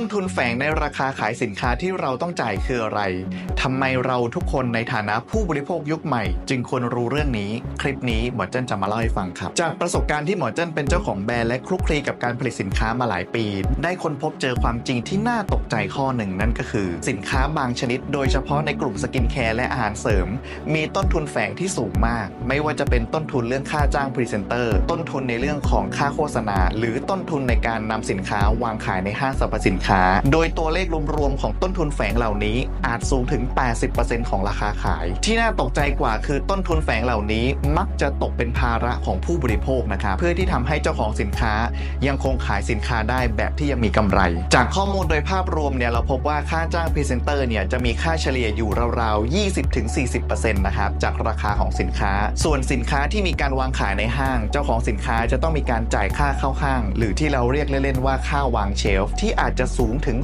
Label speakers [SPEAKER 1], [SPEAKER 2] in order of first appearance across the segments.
[SPEAKER 1] ต้นทุนแฝงในราคาขายสินค้าที่เราต้องจ่ายคืออะไร ทำไมเราทุกคนในฐานะผู้บริโภคยุคใหม่ จึงควรรู้เรื่องนี้ คลิปนี้หมอเจิ้นจะมาเล่าให้ฟังครับ จากประสบการณ์ที่หมอเจิ้นเป็นเจ้าของแบรนด์และคลุกคลีกับการผลิตสินค้ามาหลายปี ได้ค้นพบเจอความจริงที่น่าตกใจข้อหนึ่งนั่นก็คือ สินค้าบางชนิด โดยเฉพาะในกลุ่มสกินแคร์และอาหารเสริม มีต้นทุนแฝงที่สูงมาก ไม่ว่าจะเป็นต้นทุนเรื่องค่าจ้างพรีเซนเตอร์ ต้นทุนในเรื่องของค่าโฆษณา หรือต้นทุนในการนำสินค้าวางขายในห้างสรรพสินค้าโดยตัวเลขรวมๆของต้นทุนแฝงเหล่านี้อาจสูงถึง 80%ของราคาขาย ที่น่าตกใจกว่าคือต้นทุนแฝงเหล่านี้มักจะตกเป็นภาระของผู้บริโภคนะครับเพื่อที่ทำให้เจ้าของสินค้ายังคงขายสินค้าได้แบบที่ยังมีกำไร จากข้อมูลโดยภาพรวมเนี่ยเราพบว่าค่าจ้างพรีเซนเตอร์เนี่ยจะมีค่าเฉลี่ยอยู่ราวๆ 20-40%นะครับจากราคาของสินค้า ส่วนสินค้าที่มีการวางขายในห้าง เจ้าของสินค้าจะต้องมีการจ่ายค่าเข้าห้าง หรือที่เราเรียกเล่นๆว่าค่าวางเชลฟ์ที่อาจจะสูงถึง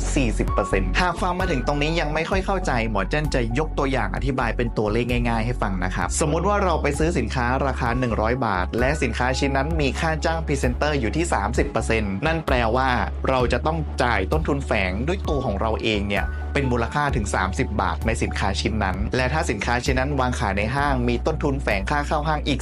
[SPEAKER 1] 40%หากฟังมาถึงตรงนี้ยังไม่ค่อยเข้าใจ หมอเจนจะยกตัวอย่างอธิบายเป็นตัวเลขง่าย ๆ ให้ฟังนะครับ สมมุติว่าเราไปซื้อสินค้าราคา 100 บาท และสินค้าชิ้นนั้นมีค่าจ้างพรีเซนเตอร์อยู่ที่ 30%นั่นแปลว่าเราจะต้องจ่ายต้นทุนแฝงด้วยตัวของเราเองเนี่ยเป็นมูลค่าถึง 30 บาทในสินค้าชิ้นนั้น และถ้าสินค้าชิ้นนั้นวางขายในห้างมีต้นทุนแฝงค่าเข้าห้างอีก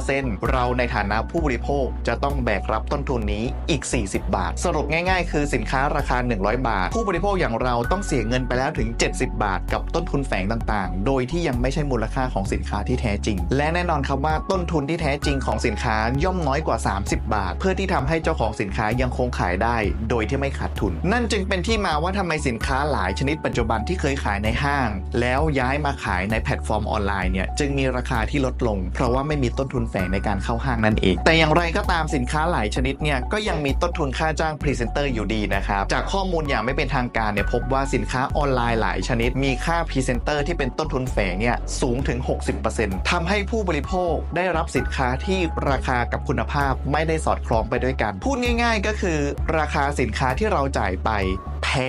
[SPEAKER 1] 40%เราในฐานะผู้บริโภคจะต้องแบกรับต้นทุนนี้อีก 40 บาท สรุปง่ายๆ คือสินค้าราคา100 บาท ผู้บริโภคอย่างเราต้องเสียเงินไปแล้วถึง 70 บาท กับต้นทุนแฝงต่างๆ โดยที่ยังไม่ใช่มูลค่าของสินค้าที่แท้จริง และแน่นอนครับว่าต้นทุนที่แท้จริงของสินค้าย่อมน้อยกว่า 30 บาท เพื่อที่ทำให้เจ้าของสินค้ายังคงขายได้ โดยที่ไม่ขาดทุน นั่นจึงเป็นที่มาว่าทำไมสินค้าหลายชนิดปัจจุบันที่เคยขายในห้าง แล้วย้ายมาขายในแพลตฟอร์มออนไลน์เนี่ยจึงมีราคาที่ลดลง เพราะว่าไม่มีต้นทุนแฝงในการเข้าห้างนั่นเอง แต่อย่างไรก็ตามสินค้าหลายชนิดเนี่ยก็ยังมีต้นทุนค่าจ้างพรีเซนเตอร์อยู่ดีนะครับจากข้อข้อมูลอย่างไม่เป็นทางการเนี่ยพบว่าสินค้าออนไลน์หลายชนิด มีค่าพรีเซนเตอร์ที่เป็นต้นทุนแฝงเนี่ยสูงถึง 60%ทำให้ผู้บริโภคได้รับสินค้าที่ราคากับคุณภาพไม่ได้สอดคล้องไปด้วยกัน พูดง่าย ๆ ก็คือ ราคาสินค้าที่เราจ่ายไป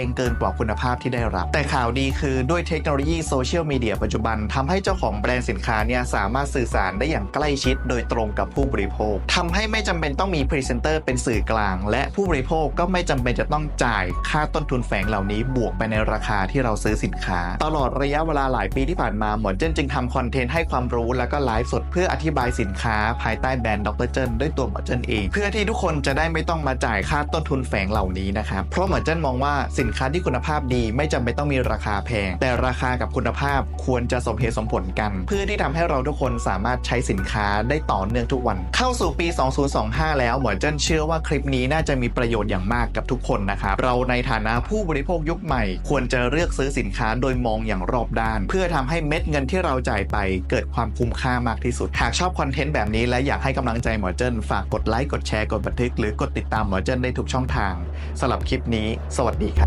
[SPEAKER 1] งเกินกว่าคุณภาพที่ได้รับ แต่ข่าวดีคือด้วยเทคโนโลยีโซเชียลมีเดียปัจจุบันทำให้เจ้าของแบรนด์สินค้าเนี่ยสามารถสื่อสารได้อย่างใกล้ชิดโดยตรงกับผู้บริโภคทำให้ไม่จำเป็นต้องมีพรีเซนเตอร์เป็นสื่อกลาง และผู้บริโภคก็ไม่จำเป็นจะต้องจ่ายค่าต้นทุนแฝงเหล่านี้บวกไปในราคาที่เราซื้อสินค้า ตลอดระยะเวลาหลายปีที่ผ่านมาหมอเจิ้นจึงทำคอนเทนต์ให้ความรู้แล้วก็ไลฟ์สดเพื่ออธิบายสินค้า ภายใต้แบรนด์ดรเจิ้นด้วยตัวหมอเจิ้นเอง เพื่อที่ทุกคนจะได้ไม่ต้องมาจ่ายค่าต้นทุนแฝงเหล่านี้นะครับเพราะหมอเจิ้นมองว่าสินค้าที่คุณภาพดีไม่จำเป็นต้องมีราคาแพง แต่ราคากับคุณภาพควรจะสมเหตุสมผลกัน เพื่อที่ทำให้เราทุกคนสามารถใช้สินค้าได้ต่อเนื่องทุกวัน เข้าสู่ปี 2025 แล้วหมอเจิ้นเชื่อว่าคลิปนี้น่าจะมีประโยชน์อย่างมากกับทุกคนนะครับเราในฐานะผู้บริโภคยุคใหม่ ควรจะเลือกซื้อสินค้าโดยมองอย่างรอบด้าน เพื่อทำให้เม็ดเงินที่เราจ่ายไป เกิดความคุ้มค่ามากที่สุด หากชอบคอนเทนต์แบบนี้และอยากให้กำลังใจหมอเจิ้นฝากกดไลค์กดแชร์กดบันทึก หรือกดติดตามหมอเจิ้นได้ทุกช่องทางสำหรับคลิปนี้ สวัสดีครับ